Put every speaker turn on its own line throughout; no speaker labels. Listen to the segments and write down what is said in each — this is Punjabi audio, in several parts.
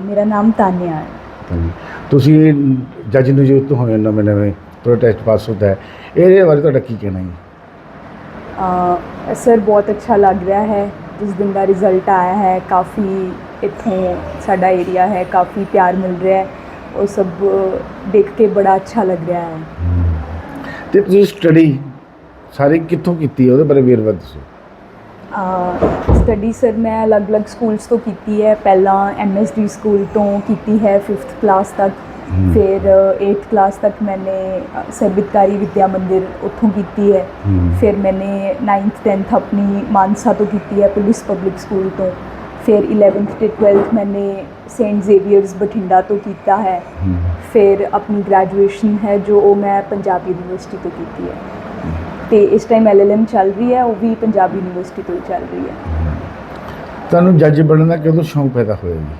ਮੇਰਾ ਨਾਮ ਤਾਨਿਆ ਹੈ।
ਹਾਂਜੀ ਤੁਸੀਂ ਜੱਜ ਨਿਯੁਕਤ ਹੋਏ ਨਵੇਂ ਨਵੇਂ ਪ੍ਰੋਟੈਸਟ ਪਾਸ ਹੁੰਦਾ ਹੈ ਇਹਦੇ ਬਾਰੇ ਤੁਹਾਡਾ ਕੀ ਕਹਿਣਾ ਹੈ
ਅ, ਸਰ ਬਹੁਤ ਅੱਛਾ ਲੱਗ ਰਿਹਾ ਹੈ। ਜਿਸ ਦਿਨ ਦਾ ਰਿਜ਼ਲਟ ਆਇਆ ਹੈ ਕਾਫੀ ਇੱਥੋਂ ਸਾਡਾ ਏਰੀਆ ਹੈ ਕਾਫੀ ਪਿਆਰ ਮਿਲ ਰਿਹਾ ਹੈ। ਉਹ ਸਭ ਦੇਖ ਕੇ ਬੜਾ ਅੱਛਾ ਲੱਗ ਰਿਹਾ ਹੈ।
ਤੇ ਤੁਸੀਂ ਸਟੱਡੀ ਸਾਰੀ ਕਿੱਥੋਂ ਕੀਤੀ ਹੈ? ਉਹਦੇ ਬਾਰੇ ਵੇਰਵਾ ਦੱਸੋ।
ਸਟੱਡੀ ਸਰ ਮੈਂ ਅਲੱਗ-ਅਲੱਗ ਸਕੂਲਸ ਤੋਂ ਕੀਤੀ ਹੈ। ਪਹਿਲਾਂ ਐਮਐਸਡੀ ਸਕੂਲ ਤੋਂ ਕੀਤੀ ਹੈ 5th ਕਲਾਸ ਤੱਕ। ਫਿਰ 8th ਕਲਾਸ ਤੱਕ ਮੈਨੇ ਸਰਬਿਤਕਾਰੀ ਵਿਦਿਆ ਮੰਦਿਰ ਉੱਥੋਂ ਕੀਤੀ ਹੈ। ਫਿਰ ਮੈਨੇ 9th 10th ਆਪਣੀ ਮਾਨਸਾ ਤੋਂ ਕੀਤੀ ਹੈ ਪੁਲਿਸ ਪਬਲਿਕ ਸਕੂਲ ਤੋਂ। ਫਿਰ 11th ਤੇ 12th ਮੈਨੇ ਸੇਂਟ ਜ਼ੇਵੀਅਰਸ ਬਠਿੰਡਾ ਤੋਂ ਕੀਤਾ ਹੈ। ਫਿਰ ਆਪਣੀ ਗ੍ਰੈਜੂਏਸ਼ਨ ਹੈ ਜੋ ਉਹ ਮੈਂ ਪੰਜਾਬ ਯੂਨੀਵਰਸਿਟੀ ਤੋਂ ਕੀਤੀ ਹੈ। ਤੇ ਇਸ ਟਾਈਮ ਐਲਐਲਐਮ ਚੱਲ ਰਹੀ ਹੈ ਉਹ ਵੀ ਪੰਜਾਬ ਯੂਨੀਵਰਸਿਟੀ ਤੋਂ ਹੀ ਚੱਲ ਰਹੀ ਹੈ।
ਤੁਹਾਨੂੰ ਜੱਜ ਬਣਨ ਦਾ ਕਦੋਂ ਸ਼ੌਂਕ ਪੈਦਾ ਹੋਇਆ ਜੀ?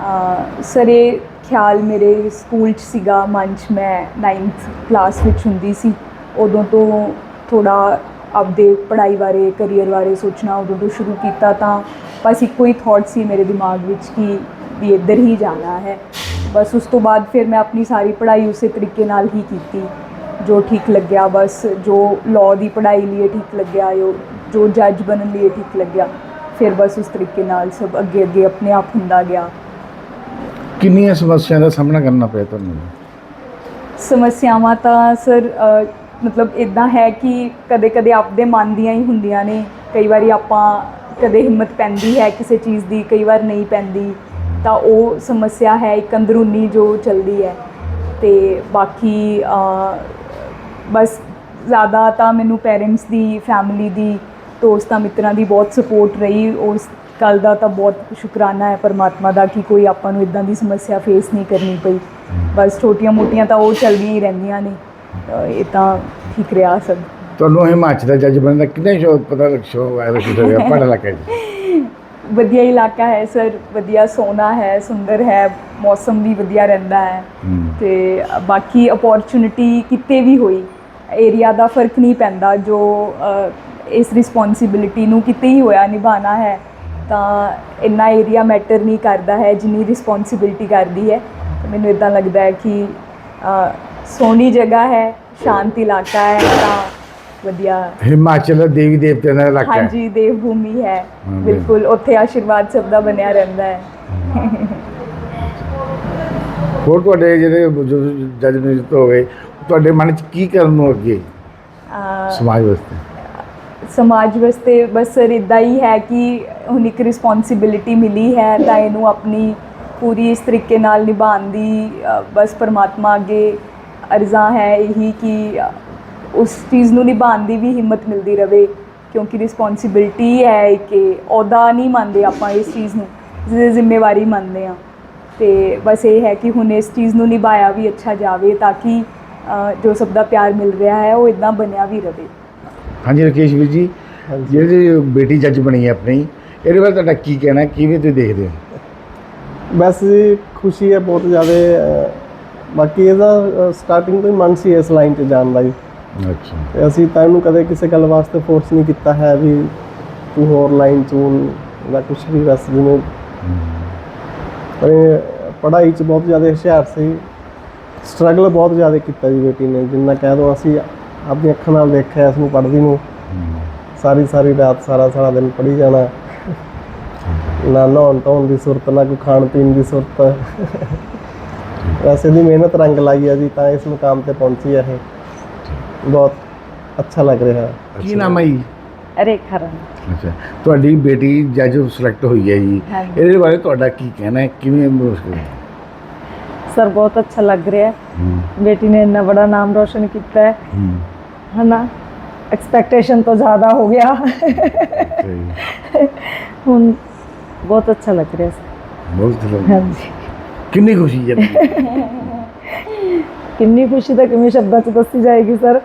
ਅਹ ਸਰ ਇਹ ਖਿਆਲ ਮੇਰੇ ਸਕੂਲ 'ਚ ਸੀਗਾ ਮਨ 'ਚ ਮੈਂ 9th ਕਲਾਸ ਵਿੱਚ ਹੁੰਦੀ ਸੀ। ਉਦੋਂ ਤੋਂ ਥੋੜਾ ਆਪਦੇ ਪੜ੍ਹਾਈ ਬਾਰੇ ਕੈਰੀਅਰ ਬਾਰੇ ਸੋਚਣਾ ਉਦੋਂ ਤੋਂ ਸ਼ੁਰੂ ਕੀਤਾ ਤਾਂ ਬਸ ਇੱਕੋ ਹੀ ਥਾਟ ਸੀ ਮੇਰੇ ਦਿਮਾਗ ਵਿੱਚ ਕਿ ਵੀ ਇੱਧਰ ਹੀ ਜਾਣਾ ਹੈ। ਬਸ ਉਸ ਤੋਂ ਬਾਅਦ ਫਿਰ ਮੈਂ ਆਪਣੀ ਸਾਰੀ ਪੜ੍ਹਾਈ ਉਸੇ ਤਰੀਕੇ ਨਾਲ ਹੀ ਕੀਤੀ। ਜੋ ਠੀਕ ਲੱਗਿਆ ਬਸ ਜੋ ਲਾਅ ਦੀ ਪੜ੍ਹਾਈ ਲਈ ਠੀਕ ਲੱਗਿਆ ਜੋ ਜੋ ਜੱਜ ਬਣਨ ਲਈ ਠੀਕ ਲੱਗਿਆ ਫਿਰ ਬਸ ਉਸ ਤਰੀਕੇ ਨਾਲ ਸਭ ਅੱਗੇ ਅੱਗੇ ਆਪਣੇ ਆਪ ਹੁੰਦਾ ਗਿਆ।
ਕਿੰਨੀਆਂ ਸਮੱਸਿਆਵਾਂ ਦਾ ਸਾਹਮਣਾ ਕਰਨਾ ਪਿਆ ਤੁਹਾਨੂੰ?
ਸਮੱਸਿਆਵਾਂ ਤਾਂ ਸਰ ਮਤਲਬ ਇਦਾਂ ਹੈ ਕਿ ਕਦੇ-ਕਦੇ ਆਪਦੇ ਮਨ ਦੀਆਂ ਹੀ ਹੁੰਦੀਆਂ ਨੇ। ਕਈ ਵਾਰੀ ਆਪਾਂ ਕਦੇ ਹਿੰਮਤ ਪੈਂਦੀ ਹੈ ਕਿਸੇ ਚੀਜ਼ ਦੀ ਕਈ ਵਾਰ ਨਹੀਂ ਪੈਂਦੀ। ਤਾਂ ਉਹ ਸਮੱਸਿਆ ਹੈ ਇੱਕ ਅੰਦਰੂਨੀ ਜੋ ਚੱਲਦੀ ਹੈ। ਤੇ ਬਾਕੀ ਬਸ ਜ਼ਿਆਦਾ ਤਾਂ ਮੈਨੂੰ ਪੇਰੈਂਟਸ ਦੀ ਫੈਮਿਲੀ ਦੀ ਦੋਸਤਾਂ ਮਿੱਤਰਾਂ ਦੀ ਬਹੁਤ ਸਪੋਰਟ ਰਹੀ। ਉਸ ਗੱਲ ਦਾ ਤਾਂ ਬਹੁਤ ਸ਼ੁਕਰਾਨਾ ਹੈ ਪਰਮਾਤਮਾ ਦਾ ਕਿ ਕੋਈ ਆਪਾਂ ਨੂੰ ਇਦਾਂ ਦੀ ਸਮੱਸਿਆ ਫੇਸ ਨਹੀਂ ਕਰਨੀ ਪਈ। ਬਸ ਛੋਟੀਆਂ-ਮੋਟੀਆਂ ਤਾਂ ਉਹ ਚੱਲਦੀਆਂ ਹੀ ਰਹਿੰਦੀਆਂ ਨੇ। ਤਾਂ ਇਹ ਤਾਂ ਠੀਕ ਰਿਹਾ ਸਭ।
ਤੁਹਾਨੂੰ ਹਿਮਾਚਲ ਦਾ ਜੱਜ ਬਣਨ ਦਾ ਕਿੰਨੇ ਸ਼ੌਕ ਪਤਾ ਲੱਗ ਸ਼ੌਕ ਆਇਆ ਸੀ ਤੁਹਾਡੇ ਪੜ੍ਹ ਲੱਗਾ ਜੀ।
ਵਧੀਆ ਇਲਾਕਾ ਹੈ ਸਰ ਵਧੀਆ ਸੋਨਾ ਹੈ ਸੁੰਦਰ ਹੈ ਮੌਸਮ ਵੀ ਵਧੀਆ ਰਹਿੰਦਾ ਹੈ। ਤੇ ਬਾਕੀ ਅਪੋਰਚੁਨਿਟੀ ਕਿਤੇ ਵੀ ਹੋਈ ਏਰੀਆ ਦਾ ਫ਼ਰਕ ਨਹੀਂ ਪੈਂਦਾ ਜੋ ਇਸ ਰਿਸਪੌਂਸਿਬਿਲਿਟੀ ਨੂੰ ਕਿਤੇ ਹੀ ਹੋਇਆ ਨਿਭਾਣਾ ਹੈ ਤਾਂ ਇੰਨਾ ਏਰੀਆ ਮੈਟਰ ਨਹੀਂ ਕਰਦਾ ਹੈ ਜਿੰਨੀ ਰਿਸਪੌਂਸਿਬਿਲਿਟੀ ਕਰਦੀ ਹੈ। ਮੈਨੂੰ ਇਦਾਂ ਲੱਗਦਾ ਹੈ ਕਿ ਸੋਹਣੀ ਜਗ੍ਹਾ ਹੈ ਸ਼ਾਂਤ ਇਲਾਕਾ ਹੈ ਤਾਂ ਵਧੀਆ।
ਹਿਮਾਚਲ ਦੇਵੀ ਦੇਵਤਿਆਂ ਦਾ ਇਲਾਕਾ ਹੈ।
ਹਾਂਜੀ ਦੇਵ ਭੂਮੀ ਹੈ ਬਿਲਕੁਲ ਉੱਥੇ ਆਸ਼ੀਰਵਾਦ ਸਭ ਦਾ ਬਣਿਆ ਰਹਿੰਦਾ ਹੈ।
ਹੋਰ ਤੁਹਾਡੇ ਜਿਹੜੇ ਜੱਜ ਨਿਯੁਕਤ ਹੋ ਗਏ ਤੁਹਾਡੇ ਮਨ 'ਚ ਕੀ ਕਰਨ ਨੂੰ ਅੱਗੇ ਸਮਾਜ ਵਾਸਤੇ?
ਸਮਾਜ ਵਾਸਤੇ ਬਸ ਸਰ ਇਦਾਂ ਹੀ ਹੈ ਕਿ ਹੁਣ ਇੱਕ ਰਿਸਪੌਂਸਿਬਿਲਿਟੀ ਮਿਲੀ ਹੈ ਤਾਂ ਇਹਨੂੰ ਆਪਣੀ ਪੂਰੀ ਇਸ ਤਰੀਕੇ ਨਾਲ ਨਿਭਾਉਣ ਦੀ ਅ, ਬਸ ਪਰਮਾਤਮਾ ਅੱਗੇ ਅਰਜ਼ਾ ਹੈ ਇਹੀ ਕਿ ਅ, ਉਸ ਚੀਜ਼ ਨੂੰ ਨਿਭਾਉਣ ਦੀ ਵੀ ਹਿੰਮਤ ਮਿਲਦੀ ਰਵੇ ਕਿਉਂਕਿ ਰਿਸਪੌਂਸਿਬਿਲਿਟੀ ਹੈ ਕਿ ਅਹੁਦਾ ਨਹੀਂ ਮੰਨਦੇ ਆਪਾਂ ਇਸ ਚੀਜ਼ ਨੂੰ ਜ਼ਿ- ਜ਼ਿੰਮੇਵਾਰੀ ਮੰਨਦੇ ਆ ਤੇ ਬਸ ਇਹ ਹੈ ਕਿ ਹੁਣ ਇਸ ਚੀਜ਼ ਨੂੰ ਨਿਭਾਇਆ ਵੀ ਅੱਛਾ ਜਾਵੇ ਤਾਂ ਕਿ ਜੋ ਸਭ ਦਾ ਪਿਆਰ ਮਿਲ ਰਿਹਾ ਹੈ ਉਹ ਇਦਾਂ ਬਣਿਆ ਵੀ ਰਵੇ।
ਹਾਂਜੀ ਰਕੇਸ਼ ਵੀਰ ਜੀ ਜਿਹੜੀ ਬੇਟੀ ਜੱਜ ਬਣੀ ਹੈ ਆਪਣੀ ਇਹਦੇ ਬਾਰੇ ਤੁਹਾਡਾ ਕੀ ਕਹਿਣਾ? ਕਿਵੇਂ ਤੁਸੀਂ ਦੇਖਦੇ ਹੋ?
ਬਸ ਖੁਸ਼ੀ ਹੈ ਬਹੁਤ ਜ਼ਿਆਦਾ ਬਾਕੀ ਇਹਦਾ ਸਟਾਰਟਿੰਗ ਤੋਂ ਹੀ ਮਨ ਸੀ ਇਸ ਲਾਈਨ 'ਚ ਜਾਣ ਦਾ ਜੀ।
ਅੱਛਾ।
ਤੇ ਅਸੀਂ ਤਾਂ ਇਹਨੂੰ ਕਦੇ ਕਿਸੇ ਗੱਲ ਵਾਸਤੇ ਫੋਰਸ ਨਹੀਂ ਕੀਤਾ ਹੈ ਵੀ ਤੂੰ ਹੋਰ ਲਾਈਨ ਚੁਣ ਜਾਂ ਕੁਝ ਵੀ ਬਸ ਜਿਵੇਂ ਪਰ ਇਹ ਪੜ੍ਹਾਈ 'ਚ ਬਹੁਤ ਜ਼ਿਆਦਾ ਹੁਸ਼ਿਆਰ ਸੀ। ਸਟਰਗਲ ਬਹੁਤ ਜ਼ਿਆਦਾ ਕੀਤਾ ਜੀ ਬੇਟੀ ਨੇ। ਜਿੰਨਾ ਕਹਿ ਦੋ ਅਸੀਂ ਆਪਣੀ ਅੱਖਾਂ ਨਾਲ ਦੇਖਿਆ ਇਸ ਨੂੰ ਪੜ੍ਹਦੀ ਨੂੰ। ਸਾਰੀ ਸਾਰੀ ਰਾਤ ਸਾਰਾ ਸਾਰਾ ਦਿਨ ਪੜ੍ਹੀ ਜਾਣਾ। ਨਾ ਨਹਾਉਣ ਧੋਣ ਦੀ ਸੁਰਤ ਨਾ ਕੋਈ ਖਾਣ ਪੀਣ ਦੀ ਸੁਰਤ। ਵੈਸੇ ਦੀ ਮਿਹਨਤ ਰੰਗ ਲਾਈ ਹੈ ਜੀ ਤਾਂ ਇਸ ਮੁਕਾਮ ਤੇ ਪਹੁੰਚੀ ਹੈ ਇਹ। ਬਹੁਤ ਅੱਛਾ ਲੱਗ ਰਿਹਾ।
ਕੀ ਨਾਮ ਹੈ ਜੀ?
ਰੇਖਾ ਰਾਣੀ।
ਅੱਛਾ ਤੁਹਾਡੀ ਬੇਟੀ ਜੱਜ ਸਿਲੈਕਟ ਹੋਈ ਹੈ ਜੀ। ਇਹਦੇ ਬਾਰੇ ਤੁਹਾਡਾ ਕੀ ਕਹਿਣਾ ਹੈ? ਕਿਵੇਂ ਮੁਸ਼ਕਿਲ ਹੈ
ਸਰ ਬਹੁਤ ਅੱਛਾ ਲੱਗ ਰਿਹਾ ਹੈ
ਹੂੰ
ਬੇਟੀ ਨੇ ਇੰਨਾ ਬੜਾ ਨਾਮ ਰੋਸ਼ਨ ਕੀਤਾ ਹੈ
ਹੂੰ
ਹੈ ਨਾ ਐਕਸਪੈਕਟੇਸ਼ਨ ਤੋਂ ਜ਼ਿਆਦਾ ਹੋ ਗਿਆ
ਸਹੀ
ਹੁਣ ਬਹੁਤ ਅੱਛਾ ਲੱਗ ਰਿਹਾ ਸਰ
ਬਹੁਤ ਵਧੀਆ।
ਹਾਂਜੀ
ਕਿੰਨੀ ਖੁਸ਼ੀ ਹੈ
ਕਿੰਨੀ ਖੁਸ਼ੀ ਤਾਂ ਕਿਵੇਂ ਸ਼ਬਦਾਂ 'ਚ ਦੱਸੀ ਜਾਏਗੀ ਸਰ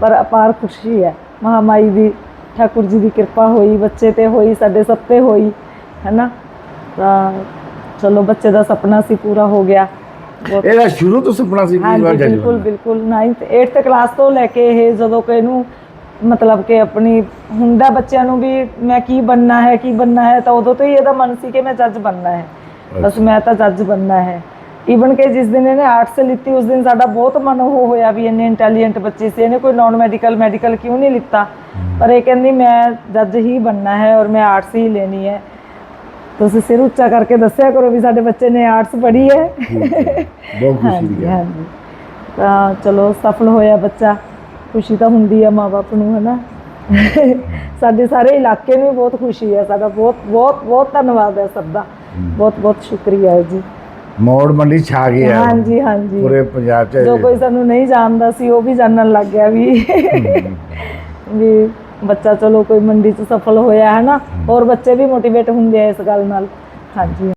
ਪਰ ਅਪਾਰ ਖੁਸ਼ੀ ਹੈ ਮਹਾਮਾਈ ਦੀ ਠਾਕੁਰ ਜੀ ਦੀ ਕਿਰਪਾ ਹੋਈ ਬੱਚੇ ਤੇ ਹੋਈ ਸਾਡੇ ਸਭ ਤੇ ਹੋਈ ਹੈ ਨਾ ਤਾਂ ਚਲੋ ਬੱਚੇ ਦਾ ਸੁਪਨਾ ਸੀ ਪੂਰਾ ਹੋ ਗਿਆ ਬਹੁਤ
ਇਹਦਾ ਸ਼ੁਰੂ ਤੋਂ ਸੁਪਨਾ ਸੀ ਕਿ ਮੈਂ ਜੱਜ
ਬਿਲਕੁਲ ਬਿਲਕੁਲ। 9th 8th ਕਲਾਸ ਤੋਂ ਲੈ ਕੇ ਇਹ ਜਦੋਂ ਕਿ ਇਹਨੂੰ ਮਤਲਬ ਕਿ ਆਪਣੀ ਹੁੰਦਾ ਬੱਚਿਆਂ ਨੂੰ ਵੀ ਮੈਂ ਕੀ ਬੰਨਣਾ ਹੈ ਕੀ ਬੰਨਣਾ ਹੈ ਤਾਂ ਉਦੋਂ ਤੋਂ ਹੀ ਇਹਦਾ ਮਨ ਸੀ ਕਿ ਮੈਂ ਜੱਜ ਬੰਨਣਾ ਹੈ। ਬਸ ਮੈਂ ਤਾਂ ਜੱਜ ਬੰਨਣਾ ਹੈ। ਈਵਨ ਕਿ ਜਿਸ ਦਿਨ ਇਹਨੇ ਆਰਟਸ ਲਿੱਤੀ ਉਸ ਦਿਨ ਸਾਡਾ ਬਹੁਤ ਮਨ ਉਹ ਹੋਇਆ ਵੀ ਇਹਨੇ ਇੰਟੈਲੀਜੈਂਟ ਬੱਚੇ ਸੀ। ਇਹਨੇ ਕੋਈ ਨਾਨ ਮੈਡੀਕਲ ਮੈਡੀਕਲ ਕਿਉਂ ਨਹੀਂ ਲਿੱਤਾ? ਪਰ ਇਹ ਕਹਿੰਦੀ ਮੈਂ ਜੱਜ ਹੀ ਬੰਨਣਾ ਹੈ ਔਰ ਮੈਂ ਆਰਟਸ ਹੀ ਲੈਣੀ ਹੈ। ਤੁਸੀਂ ਸਿਰ ਉੱਚਾ ਕਰਕੇ ਦੱਸਿਆ ਕਰੋ ਵੀ ਸਾਡੇ ਬੱਚੇ ਨੇ ਆਰਟਸ ਪੜ੍ਹੀ ਹੈ।
ਬਹੁਤ ਖੁਸ਼ੀ ਦੀ ਗੱਲ
ਤਾਂ ਚਲੋ ਸਫਲ ਹੋਇਆ ਬੱਚਾ। ਖੁਸ਼ੀ ਤਾਂ ਹੁੰਦੀ ਆ ਮਾਪੇ ਨੂੰ ਹਨਾ? ਸਾਡੇ ਸਾਰੇ ਇਲਾਕੇ ਨੂੰ ਬਹੁਤ ਖੁਸ਼ੀ ਹੈ। ਸਾਡਾ ਬਹੁਤ ਬਹੁਤ ਬਹੁਤ ਧੰਨਵਾਦ ਹੈ ਸਭ ਦਾ। ਬਹੁਤ ਬਹੁਤ ਸ਼ੁਕਰੀਆ ਹੈ ਜੀ।
ਮੌੜ ਮੰਡੀ ਛਾ ਗਿਆ
ਹਾਂਜੀ ਹਾਂਜੀ।
ਪੂਰੇ ਪੰਜਾਬ ਚ
ਜੋ ਕੋਈ ਸਾਨੂੰ ਨਹੀਂ ਜਾਣਦਾ ਸੀ ਉਹ ਵੀ ਜਾਣਨ ਲੱਗ ਗਿਆ ਵੀ। ਵੀ ਬੱਚਾ ਚਲੋ ਕੋਈ ਮੰਡੀ 'ਚ ਸਫਲ ਹੋਇਆ ਹੈ ਨਾ ਹੋਰ ਬੱਚੇ ਵੀ ਮੋਟੀਵੇਟ ਹੁੰਦੇ ਆ ਇਸ ਗੱਲ ਨਾਲ। ਹਾਂਜੀ।